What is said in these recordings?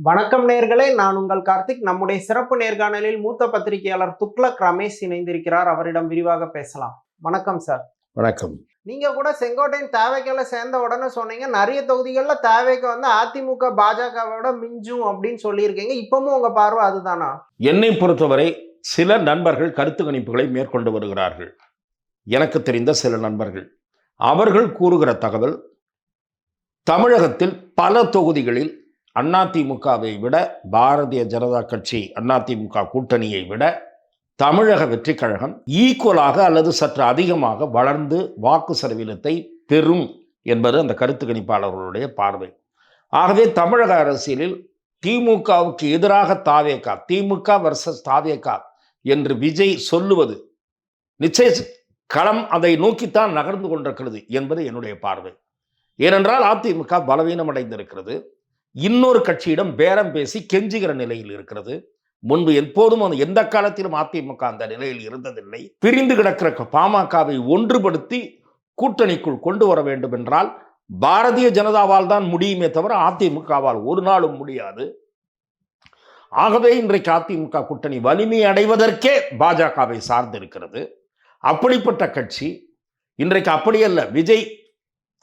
வணக்கம் நேர்களே நான் உங்கள் கார்த்திக். நம்முடைய சிறப்பு நேர்காணலில் மூத்த பத்திரிகையாளர் துக்ளக் ரமேஷ் இணைந்திருக்கிறார். அவரிடம் விரிவாக பேசலாம். வணக்கம் சார். வணக்கம். நீங்க கூட செங்கோட்டையன் தேவைக்கல சேர்ந்த உடனே சொன்னீங்க. நிறைய தொகுதிகள்ல தேவைக்கு வந்து அதிமுக பாஜகவோட மிஞ்சும் அப்படின்னு சொல்லியிருக்கீங்க. இப்பவும் உங்க பார்வை அதுதானா? என்னை பொறுத்தவரை சில நண்பர்கள் கருத்து கணிப்புகளை மேற்கொண்டு வருகிறார்கள். எனக்கு தெரிந்த சில நண்பர்கள். அவர்கள் கூறுகிற தகவல் தமிழகத்தில் பல தொகுதிகளில் அதிமுகவை விட பாரதிய ஜனதா கட்சி அதிமுக கூட்டணியை விட தமிழக வெற்றி கழகம் ஈக்குவலாக அல்லது சற்று அதிகமாக வளர்ந்து வாக்கு சதவீதத்தை பெறும் என்பது அந்த கருத்து கணிப்பாளர்களுடைய பார்வை. ஆகவே தமிழக அரசியலில் திமுகவுக்கு எதிராக தாவேகா திமுக வர்சஸ் தாவேகா என்று விஜய் சொல்லுவது நிச்சய களம் அதை நோக்கித்தான் நகர்ந்து கொண்டிருக்கிறது என்பது என்னுடைய பார்வை. ஏனென்றால் அதிமுக பலவீனமடைந்திருக்கிறது. இன்னொரு கட்சியிடம் பேரம் பேசி கெஞ்சுகிற நிலையில் இருக்கிறது. முன்பு எப்போதும் அந்த எந்த காலத்திலும் அதிமுக அந்த நிலையில் இருந்ததில்லை. பிரிந்து கிடக்கிற பாமகவை ஒன்றுபடுத்தி கூட்டணிக்குள் கொண்டு வர வேண்டும் என்றால் பாரதிய ஜனதாவால் தான் முடியுமே தவிர அதிமுகவால் ஒரு நாளும் முடியாது. ஆகவே இன்றைக்கு அதிமுக கூட்டணி வலிமை அடைவதற்கே பாஜகவை சார்ந்திருக்கிறது. அப்படிப்பட்ட கட்சி இன்றைக்கு அப்படியல்ல. விஜய்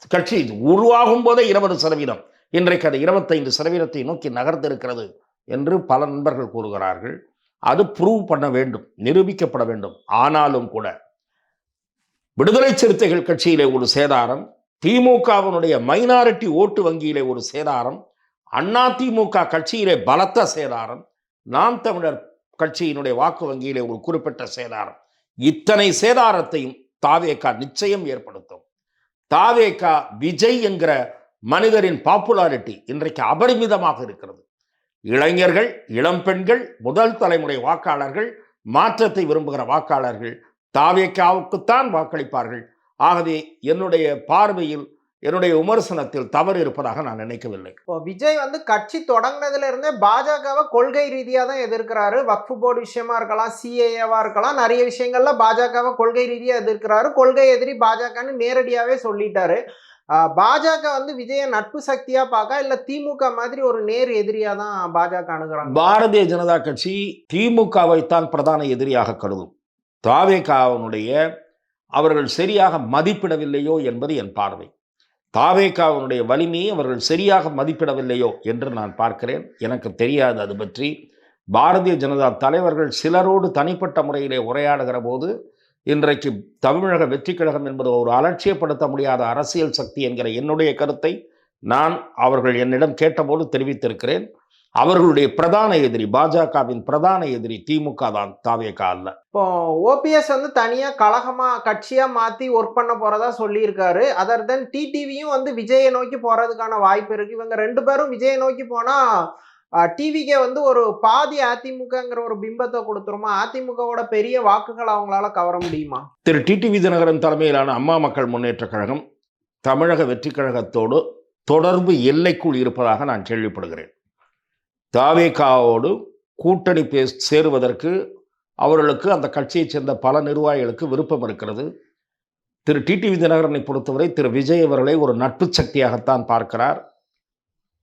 கட்சி உருவாகும் போதே இருபது சதவீதம். இன்றைக்கு அது இருபத்தைந்து சதவீதத்தை நோக்கி நகர்ந்திருக்கிறது என்று பல நண்பர்கள் கூறுகிறார்கள். அது ப்ரூவ் பண்ண வேண்டும் நிரூபிக்கப்பட வேண்டும். ஆனாலும் கூட விடுதலை சிறுத்தைகள் கட்சியிலே ஒரு சேதாரம் திமுகவினுடைய மைனாரிட்டி ஓட்டு வங்கியிலே ஒரு சேதாரம் அண்ணா திமுக கட்சியிலே பலத்த சேதாரம் நாம் தமிழர் கட்சியினுடைய வாக்கு வங்கியிலே ஒரு குறிப்பிட்ட சேதாரம். இத்தனை சேதாரத்தையும் தாவேகா நிச்சயம் ஏற்படுத்தும். தாவேகா விஜய் என்கிற மனிதரின் பாப்புலாரிட்டி இன்றைக்கு அபரிமிதமாக இருக்கிறது. இளைஞர்கள் இளம் பெண்கள் முதல் தலைமுறை வாக்காளர்கள் மாற்றத்தை விரும்புகிற வாக்காளர்கள் தாவேக்காவுக்குத்தான் வாக்களிப்பார்கள். ஆகவே என்னுடைய பார்வையில் என்னுடைய விமர்சனத்தில் தவறு இருப்பதாக நான் நினைக்கவில்லை. இப்போ விஜய் வந்து கட்சி தொடங்கினதுல இருந்தே பாஜகவை கொள்கை ரீதியாக தான் எதிர்க்கிறாரு. வக்ஃபு போர்டு விஷயமா இருக்கலாம் சிஏஏவா இருக்கலாம் நிறைய விஷயங்கள்ல பாஜகவை கொள்கை ரீதியாக எதிர்க்கிறாரு. கொள்கை எதிரி பாஜகன்னு நேரடியாகவே சொல்லிட்டாரு. பாஜக வந்து விஜய நட்பு சக்தியா பார்க்க இல்ல திமுக மாதிரி ஒரு நேர் எதிரியா தான் பாஜக அணுகிறாங்க? பாரதிய ஜனதா கட்சி திமுகவைத்தான் பிரதான எதிரியாக கருதும். தாவேகாவினுடைய அவர்கள் சரியாக மதிப்பிடவில்லையோ என்பது என் பார்வை. தாவேகாவினுடைய வலிமையை அவர்கள் சரியாக மதிப்பிடவில்லையோ என்று நான் பார்க்கிறேன். எனக்கு தெரியாது அது பற்றி. பாரதிய ஜனதா தலைவர்கள் சிலரோடு தனிப்பட்ட முறையிலே உரையாடுகிற போது இன்றைக்கு தமிழக வெற்றி கழகம் என்பது ஒரு அலட்சியப்படுத்த முடியாத அரசியல் சக்தி என்கிற என்னுடைய கருத்தை நான் அவர்கள் என்னிடம் கேட்டபோது தெரிவித்திருக்கிறேன். அவர்களுடைய பிரதான எதிரி பாஜகவின் பிரதான எதிரி திமுக தான் தாவேகா அல்ல. இப்போ ஓபிஎஸ் வந்து தனியா கழகமா கட்சியா மாத்தி ஒர்க் பண்ண போறதா சொல்லியிருக்காரு. அதர் தென் டிடிவியும் வந்து விஜயை நோக்கி போறதுக்கான வாய்ப்பு இருக்கு. இவங்க ரெண்டு பேரும் விஜயை நோக்கி போனா டிவிக்கே வந்து ஒரு பாதி அதிமுகங்கிற ஒரு பிம்பத்தை கொடுத்துருமா? அதிமுகவோட பெரிய வாக்குகள் அவங்களால கவர முடியுமா? திரு. டிடிவி தினகரன் தலைமையிலான அம்மா மக்கள் முன்னேற்றக் கழகம் தமிழக வெற்றி கழகத்தோடு தொடர்பு எல்லைக்குள் இருப்பதாக நான் கேள்விப்படுகிறேன். தாவேகாவோடு கூட்டணி பே சேருவதற்கு அவர்களுக்கு அந்த கட்சியைச் சேர்ந்த பல நிர்வாகிகளுக்கு விருப்பம் இருக்கிறது. திரு. டிடிவி தினகரனை பொறுத்தவரை திரு. விஜய் அவர்களை ஒரு நட்பு சக்தியாகத்தான் பார்க்கிறார்.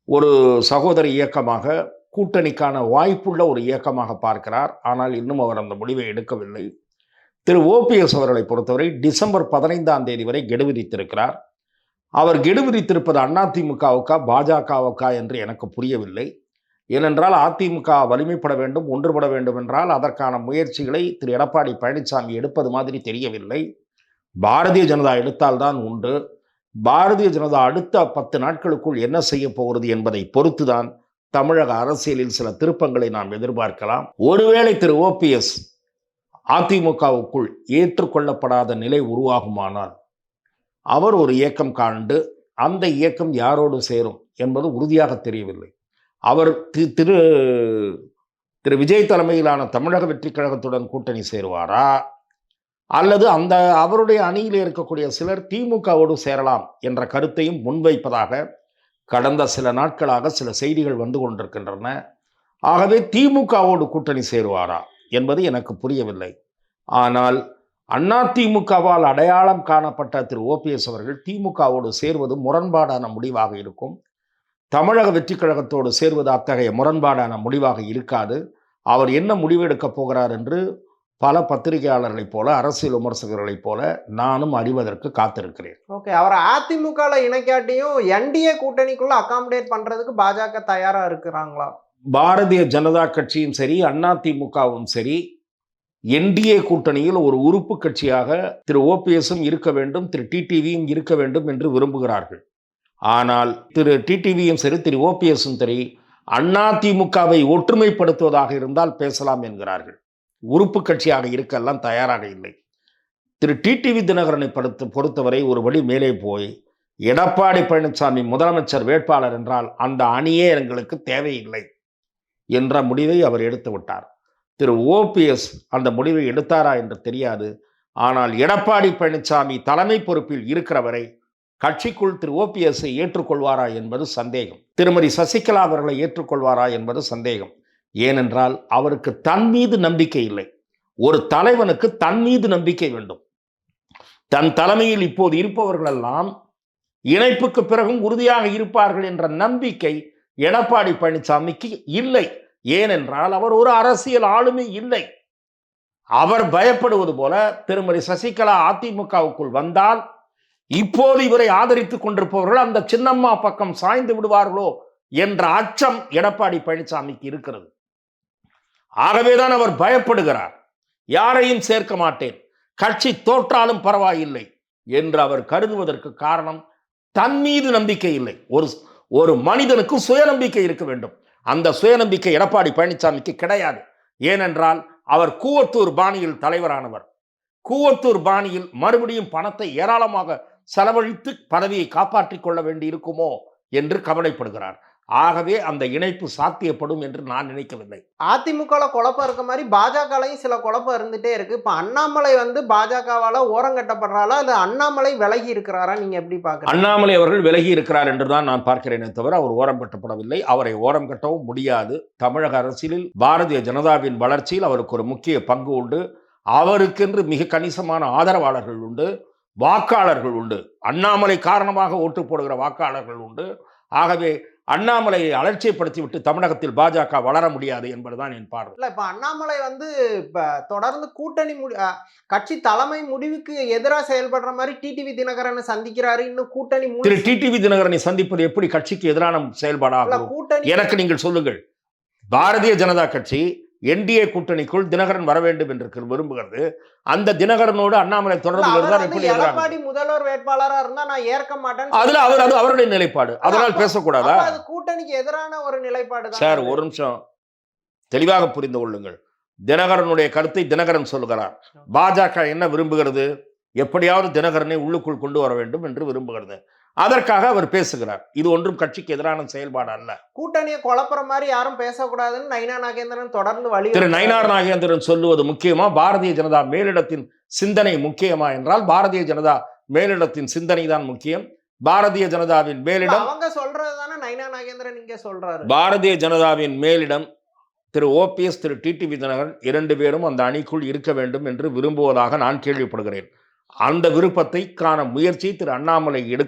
ஒரு சகோதர இயக்கமாக கூட்டணிக்கான வாய்ப்புள்ள ஒரு இயக்கமாக பார்க்கிறார். ஆனால் இன்னும் அவர் அந்த முடிவை எடுக்கவில்லை. திரு. ஓபிஎஸ் அவர்களை பொறுத்தவரை டிசம்பர் பதினைந்தாம் தேதி வரை கெடு விதித்திருக்கிறார். அவர் கெடு விதித்திருப்பது அதிமுகவுக்கா பாஜகவுக்கா என்று எனக்கு புரியவில்லை. ஏனென்றால் அதிமுக வலிமைப்பட வேண்டும் ஒன்றுபட வேண்டும் என்றால் அதற்கான முயற்சிகளை திரு. எடப்பாடி பழனிசாமி எடுப்பது மாதிரி தெரியவில்லை. பாரதிய ஜனதா எடுத்தால்தான் உண்டு. பாரதிய ஜனதா அடுத்த பத்து நாட்களுக்குள் என்ன செய்ய போகிறது என்பதை பொறுத்துதான் தமிழக அரசியலில் சில திருப்பங்களை நாம் எதிர்பார்க்கலாம். ஒருவேளை திரு ஓபிஎஸ் அதிமுகவுக்குள் ஏற்றுக்கொள்ளப்படாத நிலை உருவாகுமானால் அவர் ஒரு இயக்கம் காண்டு அந்த இயக்கம் யாரோடு சேரும் என்பது உறுதியாக தெரியவில்லை. அவர் திரு திரு விஜய் தலைமையிலான தமிழக வெற்றிக் கழகத்துடன் கூட்டணி சேருவாரா? அல்லது அந்த அவருடைய அணியில் இருக்கக்கூடிய சிலர் திமுகவோடு சேரலாம் என்ற கருத்தையும் முன்வைப்பதாக கடந்த சில நாட்களாக சில செய்திகள் வந்து கொண்டிருக்கின்றன. ஆகவே திமுகவோடு கூட்டணி சேருவாரா என்பது எனக்கு புரியவில்லை. ஆனால் அண்ணா திமுகவால் அடையாளம் காணப்பட்ட திரு. ஓபிஎஸ் அவர்கள் திமுகவோடு சேர்வது முரண்பாடான முடிவாக இருக்கும். தமிழக வெற்றி கழகத்தோடு சேர்வது அத்தகைய முரண்பாடான முடிவாக இருக்காது. அவர் என்ன முடிவெடுக்கப் போகிறார் என்று பல பத்திரிகையாளர்களைப் போல அரசியல் விமர்சகர்களைப் போல நானும் அறிவதற்கு காத்திருக்கிறேன். ஓகே அவரை அதிமுகல இணைக்காட்டியும் என்டிஏ கூட்டணிக்குள்ள அகாமடேட் பண்றதுக்கு பாஜக தயாரா இருக்கிறாங்களா? பாரதிய ஜனதா கட்சியும் சரி அதிமுகவும் சரி என்டிஏ கூட்டணியில் ஒரு உறுப்பு கட்சியாக திரு ஓபிஎஸும் இருக்க வேண்டும் திரு டிடிவியும் இருக்க வேண்டும் என்று விரும்புகிறார்கள். ஆனால் திரு டிடிவியும் சரி திரு ஓபிஎஸும் சரி அதிமுகவை ஒற்றுமைப்படுத்துவதாக இருந்தால் பேசலாம் என்கிறார்கள். உறுப்பு கட்சியாக இருக்கெல்லாம் தயாராக இல்லை. திரு. டிடிவி தினகரனை படுத்து பொறுத்தவரை ஒரு வழி மேலே போய் எடப்பாடி பழனிசாமி முதலமைச்சர் வேட்பாளர் என்றால் அந்த அணியே எங்களுக்கு தேவையில்லை என்ற முடிவை அவர் எடுத்து விட்டார். திரு. ஓபிஎஸ் அந்த முடிவை எடுத்தாரா என்று தெரியாது. ஆனால் எடப்பாடி பழனிசாமி தலைமை பொறுப்பில் இருக்கிற வரை கட்சிக்குள் திரு. ஓபிஎஸ்ஸை ஏற்றுக்கொள்வாரா என்பது சந்தேகம். திருமதி சசிகலா அவர்களை ஏற்றுக்கொள்வாரா என்பது சந்தேகம். ஏனென்றால் அவருக்கு தன் மீது நம்பிக்கை இல்லை. ஒரு தலைவனுக்கு தன் மீது நம்பிக்கை வேண்டும். தன் தலைமையில் இப்போது இருப்பவர்களெல்லாம் இணைப்புக்கு பிறகும் உறுதியாக இருப்பார்கள் என்ற நம்பிக்கை எடப்பாடி பழனிசாமிக்கு இல்லை. ஏனென்றால் அவர் ஒரு அரசியல் ஆளுமை இல்லை. அவர் பயப்படுவது போல திருமதி சசிகலா அதிமுகவுக்குள் வந்தால் இப்போது இவரை ஆதரித்துக் கொண்டிருப்பவர்கள் அந்த சின்னம்மா பக்கம் சாய்ந்து விடுவார்களோ என்ற அச்சம் எடப்பாடி பழனிசாமிக்கு இருக்கிறது. ஆகவேதான் அவர் பயப்படுகிறார். யாரையும் சேர்க்க மாட்டேன். கட்சி தோற்றாலும் பரவாயில்லை என்று அவர் கருதுவதற்கு காரணம் தன் மீது நம்பிக்கை இல்லை. ஒரு ஒரு மனிதனுக்கு சுயநம்பிக்கை இருக்க வேண்டும். அந்த சுயநம்பிக்கை எடப்பாடி பழனிசாமிக்கு கிடையாது. ஏனென்றால் அவர் கூவத்தூர் பாணியில் தலைவரானவர். கூவத்தூர் பாணியில் மறுபடியும் பணத்தை ஏராளமாக செலவழித்து பதவியை காப்பாற்றிக் கொள்ள வேண்டி இருக்குமோ என்று கவலைப்படுகிறார். ஆகவே அந்த இணைப்பு சாத்தியப்படும் என்று நான் நினைக்கவில்லை. அதிமுகல குழப்பம் இருக்க மாதிரி பாஜகலையும் சில குழப்பம் இருந்துட்டே இருக்கு. இப்ப அண்ணாமலை வந்து பாஜகவால ஓரங்கட்டப்படுறாளா அது அண்ணாமலை விலகி இருக்கிறாரா? நீங்க எப்படி பாக்குறீங்க? அண்ணாமலை அவர்கள் விலகி இருக்கிறார் என்று தான் நான் பார்க்கிறேனே தவிர அவர் ஓரம் கட்டப்படவில்லை. அவரை ஓரம் கட்டவும் முடியாது. தமிழக அரசியலில் பாரதிய ஜனதாவின் வளர்ச்சியில் அவருக்கு ஒரு முக்கிய பங்கு உண்டு. அவருக்கென்று மிக கணிசமான ஆதரவாளர்கள் உண்டு. வாக்காளர்கள் உண்டு. அண்ணாமலை காரணமாக ஓட்டு போடுகிற வாக்காளர்கள் உண்டு. ஆகவே அண்ணாமலையை அலட்சியப்படுத்தி விட்டு தமிழகத்தில் பாஜக வளர முடியாது என்பதுதான் என் பார்வை. இல்ல இப்ப அண்ணாமலை வந்து இப்ப தொடர்ந்து கூட்டணி முடி கட்சி தலைமை முடிவுக்கு எதிராக செயல்படுற மாதிரி டிடிவி தினகரனை சந்திக்கிறாரு. இன்னும் கூட்டணி திரு டிடிவி தினகரனை சந்திப்பது எப்படி கட்சிக்கு எதிரான செயல்பாடாகும்? கூட்டணி எனக்கு நீங்கள் சொல்லுங்கள். பாரதிய ஜனதா கட்சி என்டிஏ கூட்டணிக்குள் தினகரன் வர வேண்டும் என்று விரும்புகிறது. அந்த தினகரனோடு அண்ணாமலை தொடர்பு இருந்தால் எப்படி எடப்பாடி முதல்வர் வேட்பாளரா இருந்தா நான் ஏற்க மாட்டேன்னு அதுல அவர் அது அவருடைய நிலைப்பாடு. அதனால் பேசக்கூடாதா? அது கூட்டணிக்கு எதிரான ஒரு நிலைப்பாடு சார் ஒரு நிமிஷம். தெளிவாக புரிந்து கொள்ளுங்கள். தினகரனுடைய கருத்தை தினகரன் சொல்லுகிறார். பாஜக என்ன விரும்புகிறது? எப்படியாவது தினகரனை உள்ளுக்குள் கொண்டு வர வேண்டும் என்று விரும்புகிறது. அதற்காக அவர் பேசுகிறார். இது ஒன்றும் கட்சிக்கு எதிரான செயல்பாடு அல்ல. கூட்டணியை குழப்புற மாதிரி யாரும் பேசக்கூடாதுன்னு நைனா நாகேந்திரன் தொடர்ந்து வழி திரு நயினார் நாகேந்திரன் சொல்லுவது முக்கியமா? பாரதிய ஜனதா மேலிடத்தின் சிந்தனை முக்கியமா என்றால் பாரதிய ஜனதா மேலிடத்தின் சிந்தனை தான் முக்கியம். பாரதிய ஜனதாவின் மேலிடம் அவங்க சொல்றது தானே நைனா நாகேந்திரன் இங்க சொல்றாரு. பாரதிய ஜனதாவின் மேலிடம் திரு ஓபிஎஸ் திரு டிடிவி தினகரன் இரண்டு பேரும் அந்த அணிக்குள் இருக்க வேண்டும் என்று விரும்புவதாக நான் கேள்விப்படுகிறேன். அந்த விருப்பத்தை காண முயற்சி திரு அண்ணாமலை எடு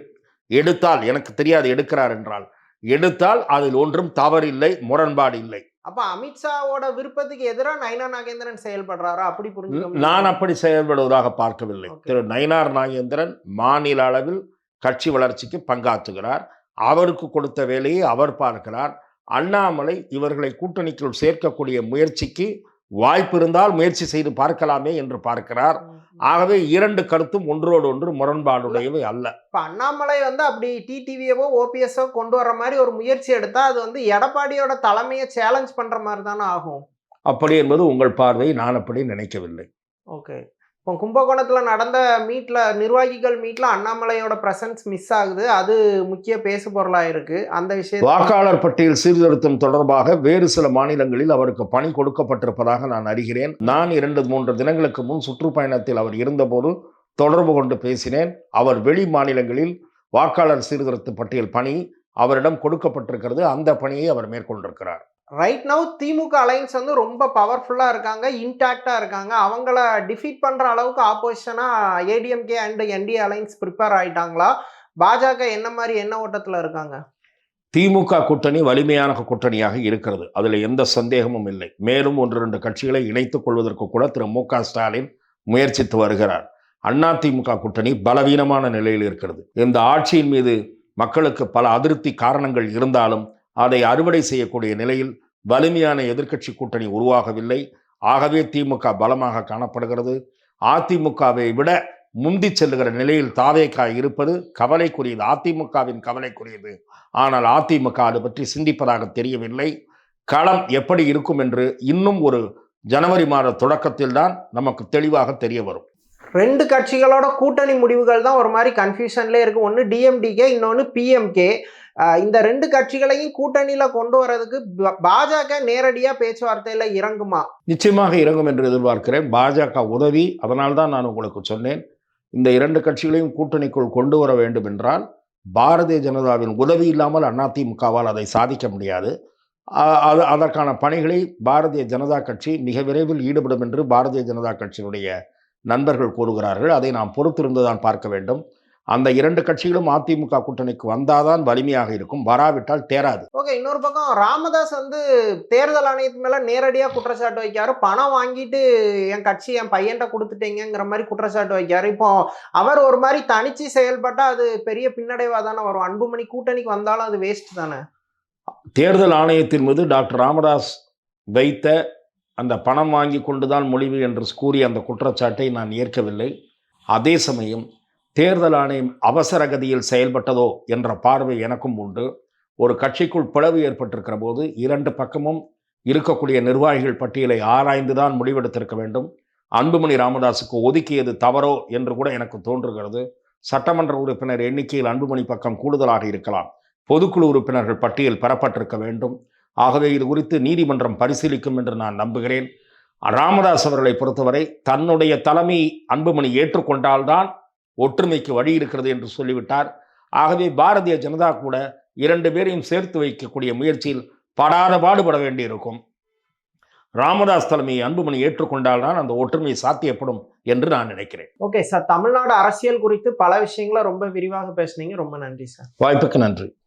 எடுத்தால் எனக்கு தெரியாது எடுக்கிறார் என்றால் எடுத்தால் அதில் ஒன்றும் தவறில்லை முரண்பாடு இல்லை அப்ப அமித்ஷாவோட விருப்பத்துக்கு எதிராக நைனா நாகேந்திரன் செயல்படுறாரா அப்படி புரிஞ்சுக்க நான்? அப்படி செயல்படுவதாக பார்க்கவில்லை. திரு நயினார் நாகேந்திரன் மாநில அளவில் கட்சி வளர்ச்சிக்கு பங்காற்றுகிறார் அவருக்கு கொடுத்த வேலையை அவர் பார்க்கிறார் அண்ணாமலை இவர்களை கூட்டணிக்குள் சேர்க்கக்கூடிய முயற்சிக்கு வாய்ப்பு இருந்தால் முயற்சி செய்து பார்க்கலாமே என்று பார்க்கிறார். ஆகவே இரண்டு கருத்தும் ஒன்றோடு ஒன்று முரண்பாடுடையவை அல்ல. இப்ப அண்ணாமலை வந்து அப்படி டிடிவியவோ ஓபிஎஸ்ஓ கொண்டு வர மாதிரி ஒரு முயற்சி எடுத்தா அது வந்து எடப்பாடியோட தலைமையை சேலஞ்ச் பண்ற மாதிரி தானே ஆகும். அப்படி என்பது உங்கள் பார்வை நான் அப்படி நினைக்கவில்லை. ஓகே இப்போ கும்பகோணத்தில் நடந்த மீட்டில் நிர்வாகிகள் மீட்டில் அண்ணாமலையோட பிரசன்ஸ் மிஸ் ஆகுது. அது முக்கிய பேசு பொருளாக இருக்கு. அந்த விஷயம் வாக்காளர் பட்டியல் சீர்திருத்தம் தொடர்பாக வேறு சில மாநிலங்களில் அவருக்கு பணி கொடுக்கப்பட்டிருப்பதாக நான் அறிகிறேன். நான் இரண்டு மூன்று தினங்களுக்கு முன் சுற்றுப்பயணத்தில் அவர் இருந்தபோது தொடர்பு கொண்டு பேசினேன். அவர் வெளி மாநிலங்களில் வாக்காளர் சீர்திருத்த பட்டியல் பணி அவரிடம் கொடுக்கப்பட்டிருக்கிறது. அந்த பணியை அவர் மேற்கொண்டிருக்கிறார். ரைட் நவ் திமுக அலைன்ஸ் வந்து ரொம்ப பவர்ஃபுல்லாக இருக்காங்க இன்டாக்டாக இருக்காங்க. அவங்கள டிஃபீட் பண்ணுற அளவுக்கு ஆப்போசிஷனாக ADMK and NDA alliance prepare ஆகிட்டாங்களா பாஜக என்ன மாதிரி என்ன ஓட்டத்தில் இருக்காங்க? திமுக கூட்டணி வலிமையான கூட்டணியாக இருக்கிறது. அதில் எந்த சந்தேகமும் இல்லை. மேலும் ஒன்று ரெண்டு கட்சிகளை இணைத்துக் கொள்வதற்கு கூட திரு மு ஸ்டாலின் முயற்சித்து வருகிறார். அதிமுக கூட்டணி பலவீனமான நிலையில் இருக்கிறது. இந்த ஆட்சியின் மீது மக்களுக்கு பல அதிருப்தி காரணங்கள் இருந்தாலும் அதை அறுவடை செய்யக்கூடிய நிலையில் வலிமையான எதிர்க்கட்சி கூட்டணி உருவாகவில்லை. ஆகவே திமுக பலமாக காணப்படுகிறது. அதிமுகவை விட முந்தி செல்லுகிற நிலையில் தாவேக்கா இருப்பது கவலைக்குரியது. அதிமுகவின் கவலைக்குரியது. ஆனால் அதிமுக அது பற்றி சிந்திப்பதாக தெரியவில்லை. களம் எப்படி இருக்கும் என்று இன்னும் ஒரு ஜனவரி மாத தொடக்கத்தில் தான் நமக்கு தெளிவாக தெரிய வரும். ரெண்டு கட்சிகளோட கூட்டணி முடிவுகள் தான் ஒரு மாதிரி கன்ஃபியூஷன்லேயே இருக்கு. ஒன்று டிஎம்டிகே இன்னொன்று பிஎம்கே இந்த ரெண்டு கட்சிகளையும் கூட்டணியில கொண்டு வரதுக்கு பாஜக நேரடியா பேச்சுவார்த்தையில இறங்குமா? நிச்சயமாக இறங்கும் என்று எதிர்பார்க்கிறேன். பாஜக உதவி அதனால்தான் நான் உங்களுக்கு சொன்னேன். இந்த இரண்டு கட்சிகளையும் கூட்டணிக்குள் கொண்டு வர வேண்டும் என்றால் பாரதிய ஜனதாவின் உதவி இல்லாமல் அதிமுகவால் அதை சாதிக்க முடியாது. அது அதற்கான பணிகளை பாரதிய ஜனதா கட்சி மிக விரைவில் ஈடுபடும் என்று பாரதிய ஜனதா கட்சியினுடைய நண்பர்கள் கூறுகிறார்கள். அதை நாம் பொறுத்திருந்துதான் பார்க்க வேண்டும். அந்த இரண்டு கட்சிகளும் அதிமுக கூட்டணிக்கு வந்தாதான் வலிமையாக இருக்கும். வராவிட்டால் தேராது. ஓகே இன்னொரு பக்கம் ராமதாஸ் வந்து தேர்தல் ஆணையத்து மேல நேரடியா குற்றச்சாட்டு வைக்காரு பணம் வாங்கிட்டு என் கட்சி என் பையன்ட்ட கொடுத்துட்டீங்கிற மாதிரி குற்றச்சாட்டு வைக்காரு இப்போ அவர் ஒரு மாதிரி தனிச்சு செயல்பட்டா அது பெரிய பின்னடைவா தானே வரும். அன்புமணி கூட்டணிக்கு வந்தாலும் அது வேஸ்ட் தானே? தேர்தல் ஆணையத்தின் மீது டாக்டர் ராமதாஸ் வைத்த அந்த பணம் வாங்கி கொண்டுதான் முடிவு என்று கூறிய அந்த குற்றச்சாட்டை நான் ஏற்கவில்லை. அதே சமயம் தேர்தல் ஆணையம் அவசர கதியில் செயல்பட்டதோ என்ற பார்வை எனக்கும் உண்டு. ஒரு கட்சிக்குள் பிளவு ஏற்பட்டிருக்கிற போது இரண்டு பக்கமும் இருக்கக்கூடிய நிர்வாகிகள் பட்டியலை ஆராய்ந்துதான் முடிவெடுத்திருக்க வேண்டும். அன்புமணி ராமதாஸுக்கு ஒதுக்கியது தவறோ என்று கூட எனக்கு தோன்றுகிறது. சட்டமன்ற உறுப்பினர் எண்ணிக்கையில் அன்புமணி பக்கம் கூடுதலாக இருக்கலாம். பொதுக்குழு உறுப்பினர்கள் பட்டியல் பெறப்பட்டிருக்க வேண்டும். ஆகவே இது குறித்து நீதிமன்றம் பரிசீலிக்கும் என்று நான் நம்புகிறேன். ராமதாஸ் அவர்களை பொறுத்தவரை தன்னுடைய தலைமை அன்புமணி ஏற்றுக்கொண்டால்தான் ஒற்றுமைக்கு வழி இருக்கிறது என்று சொல்லிவிட்டார். ஆகவே பாரதிய ஜனதா கூட இரண்டு பேரையும் சேர்த்து வைக்கக்கூடிய முயற்சியில் படாத பாடுபட வேண்டியிருக்கும். ராமதாஸ் தலைமையை அன்புமணி ஏற்றுக்கொண்டால்தான் அந்த ஒற்றுமை சாத்தியப்படும் என்று நான் நினைக்கிறேன். ஓகே சார் தமிழ்நாடு அரசியல் குறித்து பல விஷயங்களை ரொம்ப விரிவாக பேசுனீங்க. ரொம்ப நன்றி சார். வாய்ப்புக்கு நன்றி.